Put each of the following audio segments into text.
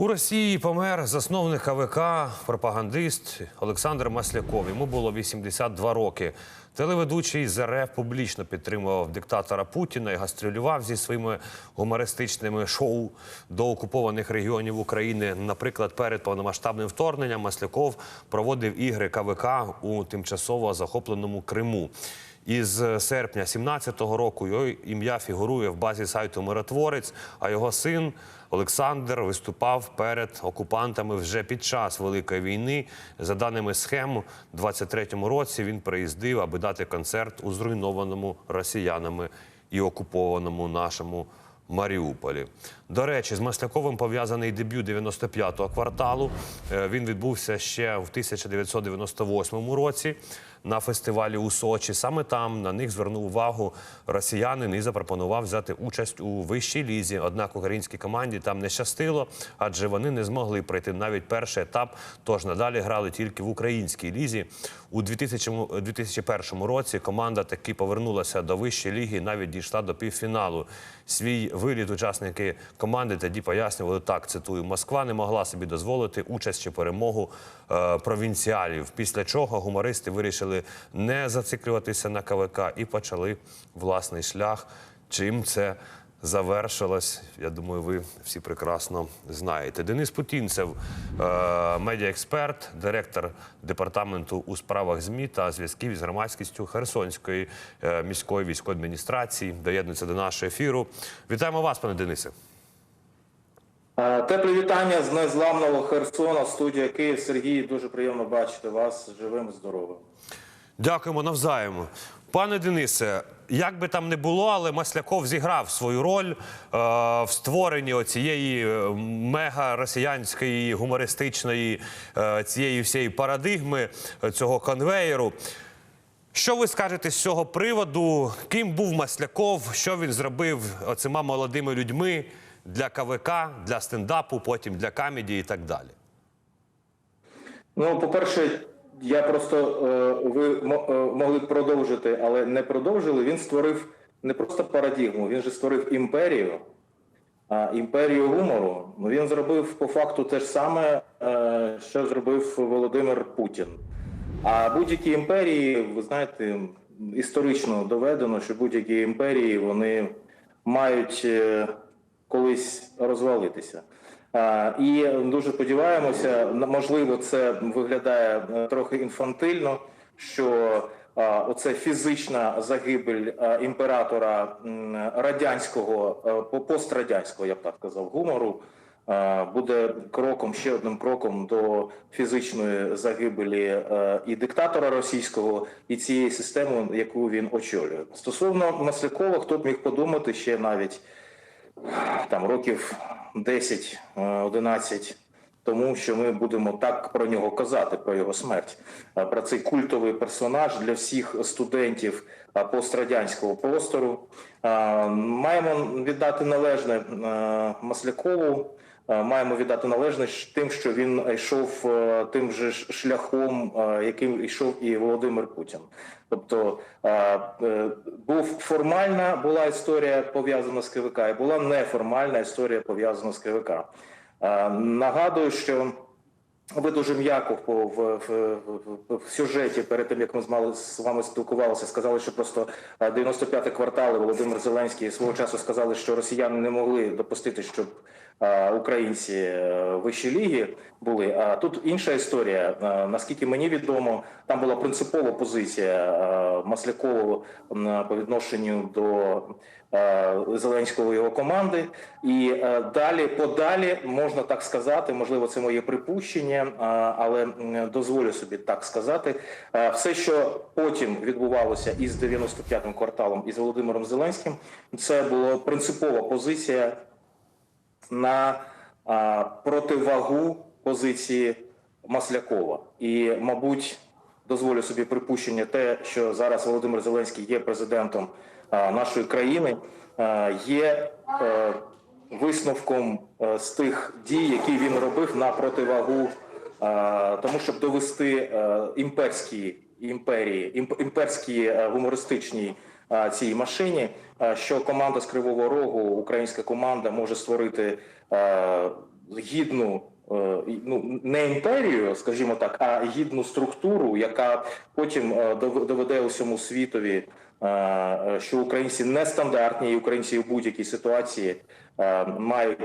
У Росії помер засновник АВК, пропагандист Олександр Масляков. Йому було 82 роки. Телеведучий з РФ публічно підтримував диктатора Путіна і гастролював зі своїми гумористичними шоу до окупованих регіонів України. Наприклад, перед повномасштабним вторгненням Масляков проводив ігри КВК у тимчасово захопленому Криму. Із серпня 17-го року його ім'я фігурує в базі сайту Миротворець, а його син Олександр виступав перед окупантами вже під час Великої війни. За даними схем, у 23-му році він приїздив, аби дати концерт у зруйнованому росіянами і окупованому нашому Маріуполі. До речі, з Масляковим пов'язаний дебют 95-го кварталу. Е, Він відбувся ще в 1998 році на фестивалі у Сочі. Саме там на них звернув увагу росіянин і запропонував взяти участь у вищій лізі. Однак українській команді там не щастило, адже вони не змогли пройти навіть перший етап. Тож надалі грали тільки в українській лізі. У 2000 2001 році команда таки повернулася до вищої ліги, і навіть дійшла до півфіналу. Свій виліт учасники команди тоді пояснювали так. Цитую: Москва не могла собі дозволити участь чи перемогу е, провінціалів. Після чого гумористи вирішили не зациклюватися на КВК і почали власний шлях. Чим це завершилось? Я думаю, ви всі прекрасно знаєте. Денис Путінцев, е, медіаексперт, директор департаменту у справах ЗМІ та зв'язків із громадськістю Херсонської е, міської військової адміністрації, доєднується до нашого ефіру. Вітаємо вас, пане Денисе. Теплі вітання з незламного Херсона, студія Київ. Сергій, дуже приємно бачити вас живим здоровим. Дякуємо навзаєм. Пане Денисе, як би там не було, але Масляков зіграв свою роль е, в створенні оцієї е, мега-росіянської гумористичної е, цієї всієї парадигми е, цього конвеєру. Що ви скажете з цього приводу? Ким був Масляков? Що він зробив оцима молодими людьми для КВК, для стендапу, потім для камеді і так далі? Ну, по-перше, я просто е, ви е, могли продовжити, але не продовжили. Він створив не просто парадигму, він же створив імперію, а імперію гумору. Ну, Він зробив по факту те ж саме, е, що зробив Володимир Путін. А будь-які імперії, ви знаєте, історично доведено, що будь-які імперії вони мають колись розвалитися. І дуже сподіваємося, можливо, це виглядає е, трохи інфантильно, що оце фізична загибель імператора радянського, е, пострадянського, я б так казав, гумору. Буде кроком ще одним кроком до фізичної загибелі е, і диктатора російського, і цієї системи, яку він очолює. Стосовно Маслякова, хто б міг подумати ще навіть там років 10-11 тому, що ми будемо так про нього казати, про його смерть, про цей культовий персонаж для всіх студентів пострадянського простору. Маємо віддати належне Маслякову. А, Маємо віддати належне тим, що він йшов тим же шляхом, яким йшов і Володимир Путін. Тобто е, був формальна була історія пов'язана з КВК, і була неформальна історія пов'язана з КВК. Нагадую, що ви дуже м'яко в, в, в, в сюжеті перед тим, як ми з мали з вами спілкувалися, сказали, що просто 95 квартали Володимир Зеленський свого часу сказали, що росіяни не могли допустити, щоб українці е, вищі ліги були. А тут інша історія. Наскільки мені відомо, там була принципова позиція Маслякова по відношенню до е, Зеленського його команди, і е, далі подалі можна так сказати. Можливо, це моє припущення, але дозволю собі так сказати. Е, Все, що потім відбувалося із 95-м кварталом із Володимиром Зеленським, це була принципова позиція на противагу позиції Маслякова. І, мабуть, дозволю собі припущення, те, що зараз Володимир Зеленський є президентом нашої країни, є е, висновком е, з тих дій, які він робив на противагу а, тому, щоб довести е, імперські імперії, імп- імперські е, гумористичні е, цій машині, е, що команда з Кривого Рогу, українська команда, може створити е, гідну. е, Ну, не імперію, скажімо так, а гідну структуру, яка потім е, доведе усьому світові, е, е, що українці нестандартні, і українці в будь-якій ситуації е, мають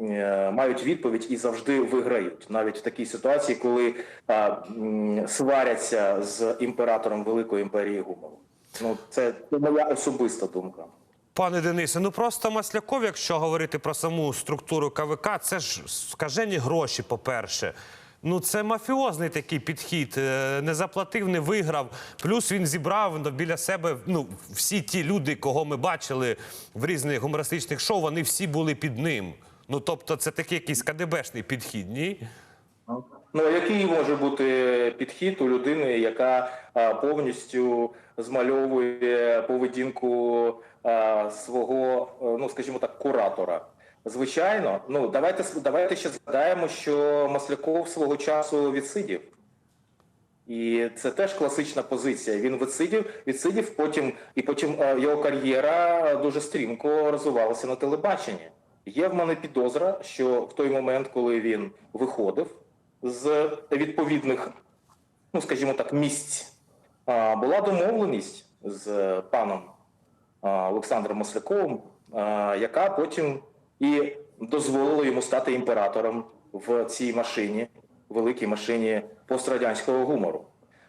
е, мають відповідь і завжди виграють, навіть в такій ситуації, коли е, сваряться з імператором Великої імперії Гумову. Ну це моя особиста думка. Пане Денисе, ну просто Масляков, якщо говорити про саму структуру КВК, це ж скажені гроші, по-перше. Ну, це мафіозний такий підхід. Е, Не заплатив, не виграв. Плюс він зібрав ну, біля себе ну, всі ті люди, кого ми бачили в різних гумористичних шоу, вони всі були під ним. Ну, тобто, це такий якийсь КДБшний підхід, ні? Ну який може бути підхід у людини, яка повністю змальовує поведінку свого, е, ну скажімо так, куратора? Звичайно, ну давайте давайте ще згадаємо, що Масляков свого часу відсидів. І це теж класична позиція. Він відсидів, відсидів потім, і потім е, його кар'єра дуже стрімко розвивалася на телебаченні. Є в мене підозра, що в той момент, коли він виходив з відповідних, ну скажімо так, місць, була домовленість з паном Олександром Масляковим, яка потім і дозволила йому стати імператором в цій машині, великій машині пострадянського гумору.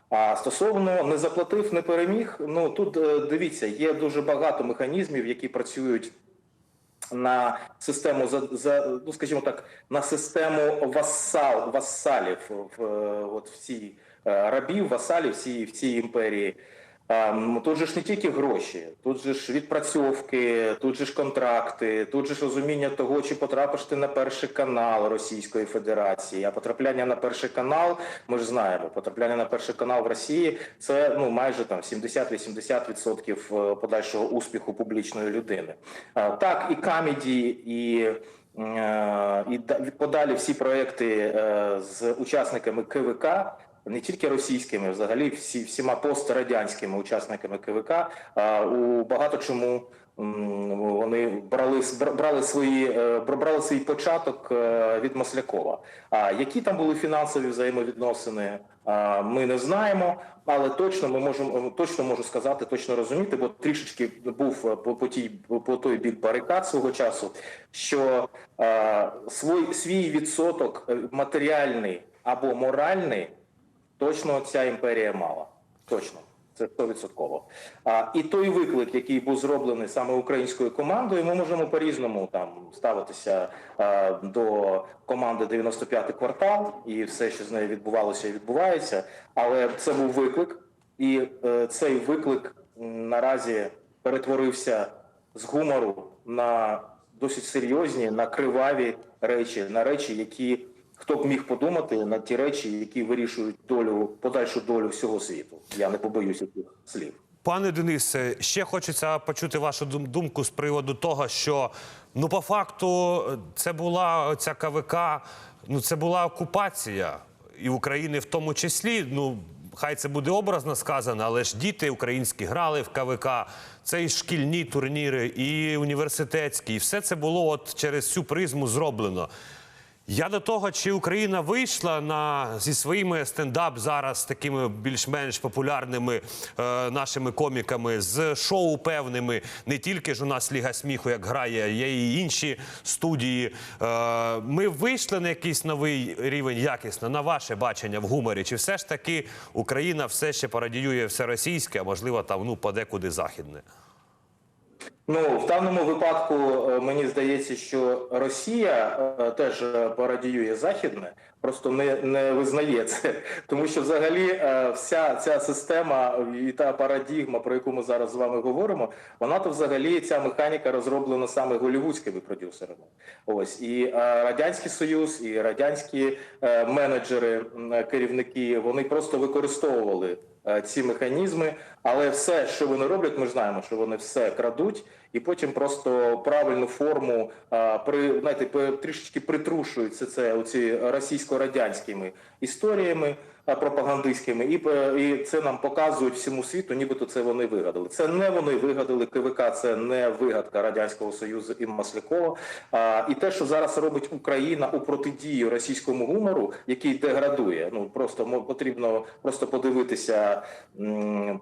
А стосовно не заплатив, не переміг. Ну тут е, дивіться, є дуже багато механізмів, які працюють на систему за, за ну скажімо так, на систему вассал, вассалів в в от всі е, рабів, васалів всі в цій імперії. Тут же ж не тільки гроші, тут же ж відпрацьовки, тут же ж контракти, тут же ж розуміння того, чи потрапиш ти на перший канал Російської Федерації. А потрапляння на перший канал, ми ж знаємо, потрапляння на перший канал в Росії це ну майже там 70-80% подальшого успіху публічної людини. Так, і камеді, і. е, І да- подалі всі проекти е, з учасниками КВК не тільки російськими, взагалі всі всіма пострадянськими учасниками КВК у багато чому вони брали брали свої е, брали свій початок е, від Маслякова. А які там були фінансові взаємовідносини, ми не знаємо. Але точно ми можемо точно можу сказати, точно розуміти, бо трішечки був е, по, по тій по той бік барикад свого часу, що свій, свій відсоток матеріальний або моральний точно ця імперія мала. Точно. Це 100%. А, і той виклик, який був зроблений саме українською командою, ми можемо по-різному там ставитися а, до команди 95-й квартал і все, що з нею відбувалося і відбувається. Але це був виклик, і е, цей виклик наразі перетворився з гумору на досить серйозні, на криваві речі, на речі, які хто б міг подумати на ті речі, які вирішують долю подальшу долю всього світу. Я не побоюся цих слів. Пане Денисе, ще хочеться почути вашу дум- думку з приводу того, що ну по факту це була ця КВК, ну це була окупація і України в тому числі. Ну хай це буде образно сказано, але ж діти українські грали в КВК. Це і шкільні турніри, і університетські, і все це було от через цю призму зроблено. Я до того, чи Україна вийшла на зі своїми стендап зараз такими більш-менш популярними е, нашими коміками з шоу певними. Не тільки ж у нас Ліга сміху, як грає, є і інші студії. Е, ми вийшли на якийсь новий рівень якісно, на ваше бачення в гуморі. Чи все ж таки Україна все ще пародіює все російське, а можливо там ну подекуди західне? Ну в даному випадку е, мені здається, що Росія е, теж е, західне, просто не, не визнає це, тому що взагалі вся ця система і та парадігма, про яку ми зараз з вами говоримо, вона то взагалі ця механіка розроблена саме голівудськими продюсерами. Ось. І радянський союз, і радянські менеджери, керівники, вони просто використовували ці механізми, але все, що вони роблять, ми знаємо, що вони все крадуть, і потім просто правильну форму а, при знаєте, трішечки притрушуються це оці російсько-радянськими історіями. Пропагандистськими, і, е, і це нам показують всьому світу, нібито це вони вигадали. Це не вони вигадали КВК, це не вигадка радянського союзу і Маслякова. А, і те, що зараз робить Україна у протидії російському гумору, який деградує. Ну просто потрібно просто подивитися,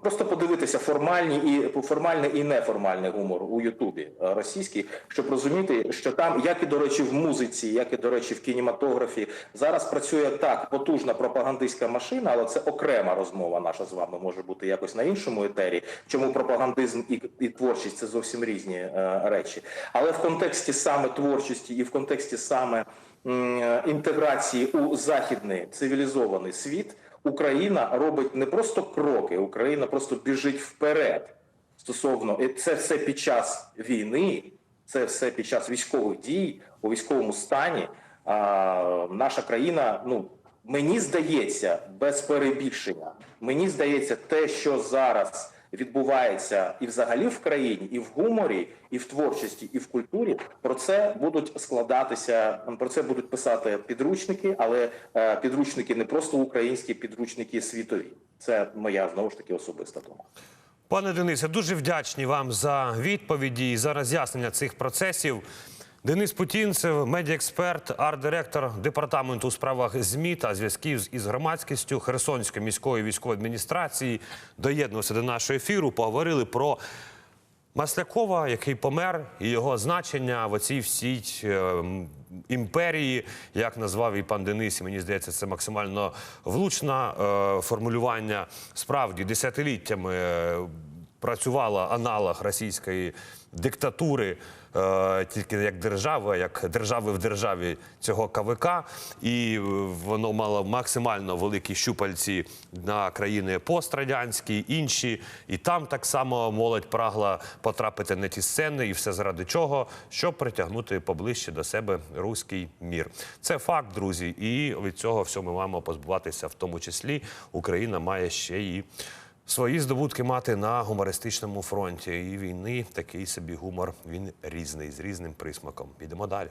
просто подивитися формальні і формальний і неформальний гумор у Ютубі російський, щоб розуміти, що там, як і до речі, в музиці, як і до речі, в кінематографі, зараз працює так потужна пропагандистська машина, але це окрема розмова наша з вами може бути якось на іншому етері. Чому пропагандизм і, і творчість це зовсім різні е, речі, але в контексті саме творчості і в контексті саме е, інтеграції у західний цивілізований світ. Україна робить не просто кроки, Україна просто біжить вперед стосовно і це все під час війни, це все під час військових дій у військовому стані. А, наша країна, ну мені здається, без перебільшення. Мені здається, те, що зараз відбувається і взагалі в країні, і в гуморі, і в творчості, і в культурі, про це будуть складатися, про це будуть писати підручники, але е, підручники не просто українські, підручники світові. Це моя знову ж таки особиста думка. Пане Денисе, дуже вдячні вам за відповіді і за роз'яснення цих процесів. Денис Путінцев, медіаексперт, арт-директор департаменту у справах ЗМІ та зв'язків із громадськістю Херсонської міської військової адміністрації, доєднувався до нашого ефіру. Поговорили про Маслякова, який помер, і його значення в оцій всій е, імперії, як назвав і пан Денис, і мені здається, це максимально влучне е, формулювання. Справді десятиліттями е, працювала аналог російської диктатури. е, Тільки як держава, як держави в державі цього КВК, і е, воно мало максимально великі щупальці на країни пострадянські, інші, і там так само молодь прагла потрапити на ті сцени, і все заради чого, щоб притягнути поближче до себе руський мір. Це факт, друзі, і від цього всього ми маємо позбуватися, в тому числі Україна має ще і. Свої здобутки мати на гумористичному фронті і війни такий собі гумор він різний з різним присмаком. Підемо далі.